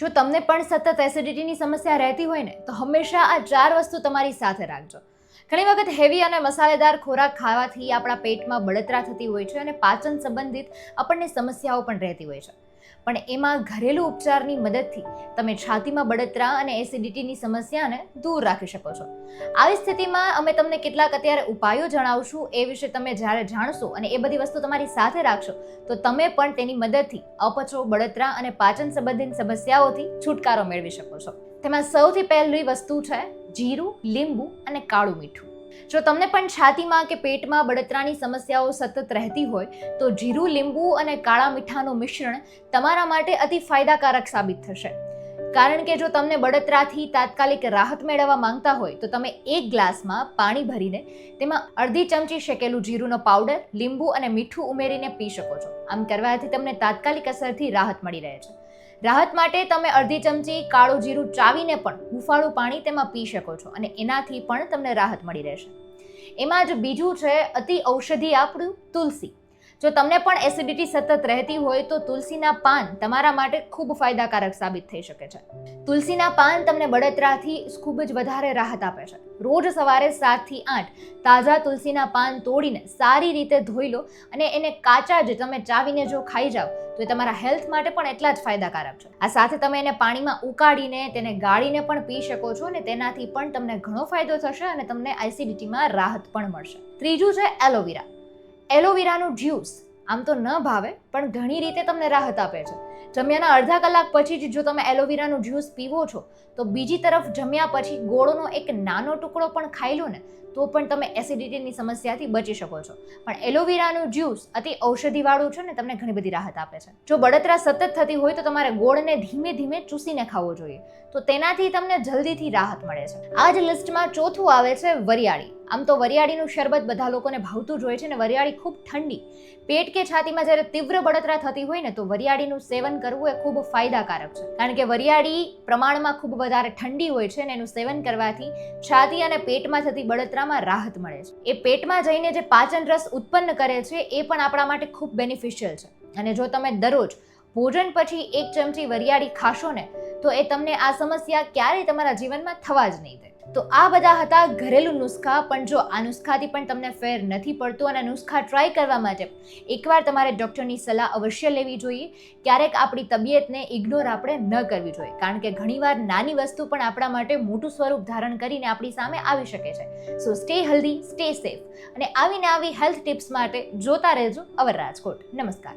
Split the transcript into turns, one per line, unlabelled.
જો તમને પણ સતત એસિડિટીની સમસ્યા રહેતી હોય ને, તો હંમેશા આ ચાર વસ્તુ તમારી સાથે રાખજો. ઘણી વખત હેવી અને મસાલેદાર ખોરાક ખાવાથી આપણા પેટમાં બળતરા થતી હોય છે અને પાચન સંબંધિત આપણને સમસ્યાઓ પણ રહેતી હોય છે. પણ એમાં ઘરેલું ઉપચારની મદદથી તમે છાતીમાં બળતરા અને એસિડિટીની સમસ્યાને દૂર રાખી શકો છો. આવી સ્થિતિમાં અમે તમને કેટલાક અત્યારે ઉપાયો જણાવશું, એ વિશે તમે જ્યારે જાણશો અને એ બધી વસ્તુ તમારી સાથે રાખશો, તો તમે પણ તેની મદદથી અપચો, બળતરા અને પાચન સંબંધિત સમસ્યાઓથી છુટકારો મેળવી શકો છો. તેમાં સૌથી પહેલી વસ્તુ છે જીરું, લીંબુ અને કાળું મીઠું. જો તમને પણ છાતીમાં કે પેટમાં બળતરાની સમસ્યાઓ સતત રહેતી હોય, તો જીરું, લીંબુ અને કાળા મીઠાનું મિશ્રણ તમારા માટે અતિ ફાયદાકારક સાબિત થશે. કારણ કે જો તમને બળતરાથી તાત્કાલિક રાહત મેળવવા માંગતા હોય, તો તમે એક ગ્લાસમાં પાણી ભરીને તેમાં અડધી ચમચી શેકેલું જીરુંનો પાવડર, લીંબુ અને મીઠું ઉમેરીને પી શકો છો. આમ કરવાથી તમને તાત્કાલિક અસરથી રાહત મળી રહે છે. રાહત માટે તમે અડધી ચમચી કાળું જીરું ચાવીને પણ હુંફાળું પાણી તેમાં પી શકો છો અને એનાથી પણ તમને રાહત મળી રહેશે. એમાં જ બીજું છે અતિ ઔષધિ આપણું તુલસી. જો તમને પણ એસિડિટી સતત રહેતી હોય તો તુલસીના પાન તમારા માટે ખૂબ ફાયદાકારક સાબિત થઈ શકે છે. તુલસીના પાન તમને બળતરાથી ખૂબ જ વધારે રાહત આપે છે. રોજ સવારે સાતથી આઠ તાજા તુલસીના પાન તોડીને સારી રીતે ધોઈ લો અને એને કાચા જ તમે ચાવીને જો ખાઈ જાઓ, તો એ તમારા હેલ્થ માટે પણ એટલા જ ફાયદાકારક છે. આ સાથે તમે એને પાણીમાં ઉકાળીને, તેને ગાળીને પણ પી શકો છો અને તેનાથી પણ તમને ઘણો ફાયદો થશે અને તમને એસિડિટીમાં રાહત પણ મળશે. ત્રીજું છે એલોવેરા. એલોવેરાનું જ્યુસ આમ તો ન ભાવે પણ ઘણી રીતે તમને રાહત આપે છે. જમ્યાના અડધા કલાક પછી જ જો તમે એલોવેરાનું જ્યુસ પીવો છો, તો બીજી તરફ જમ્યા પછી ગોળનો એક નાનો ટુકડો પણ ખાઈ લો ને, તો પણ તમે એસિડિટીની સમસ્યાથી બચી શકો છો. પણ એલોવેરાનું જ્યુસ અતિ ઔષધિવાળું છે ને, તમને ઘણી બધી રાહત આપે છે. જો બળતરા સતત થતી હોય, તો તમારે ગોળને ધીમે ધીમે ચૂસીને ખાવો જોઈએ. તો તેનાથી તમને જલ્દીથી રાહત મળે છે. આ જ લિસ્ટમાં ચોથું આવે છે વરિયાળી. આમ તો વરિયાળીનું શરબત બધા લોકોને ભાવતું જ હોય છે ને, વરિયાળી ખૂબ ઠંડી. પેટ કે છાતીમાં જ્યારે તીવ્ર બળતરા થતી હોય ને, તો વરિયાળીનું સેવન કરવું એ ખૂબ ફાયદાકારક છે. કારણ કે વરિયાળી પ્રમાણમાં ખૂબ વધારે ઠંડી હોય છે ને એનું સેવન કરવાથી છાતી અને પેટમાં થતી બળતરામાં રાહત મળે છે. એ પેટમાં જઈને જે પાચન રસ ઉત્પન્ન કરે છે એ પણ આપણા માટે ખૂબ બેનિફિશિયલ છે. અને જો તમે દરરોજ ભોજન પછી એક ચમચી વરિયાળી ખાશો ને તો એ તમને આ સમસ્યા ક્યારેય તમારા જીવનમાં થવા જ નહીં દે. તો આ બધા હતા ઘરેલું નુસ્ખા, પણ જો આ નુસ્ખાથી પણ તમને ફેર નથી પડતું અને નુસ્ખા ટ્રાય કરવા માટે એકવાર તમારે ડૉક્ટરની સલાહ અવશ્ય લેવી જોઈએ. ક્યારેક આપણી તબિયતને ઇગ્નોર આપણે ન કરવી જોઈએ. કારણ કે ઘણીવાર નાની વસ્તુ પણ આપણા માટે મોટું સ્વરૂપ ધારણ કરીને આપણી સામે આવી શકે છે. So stay healthy stay safe અને આવીને આવી હેલ્થ ટિપ્સ માટે જોતા રહેજો અવર રાજકોટ. નમસ્કાર.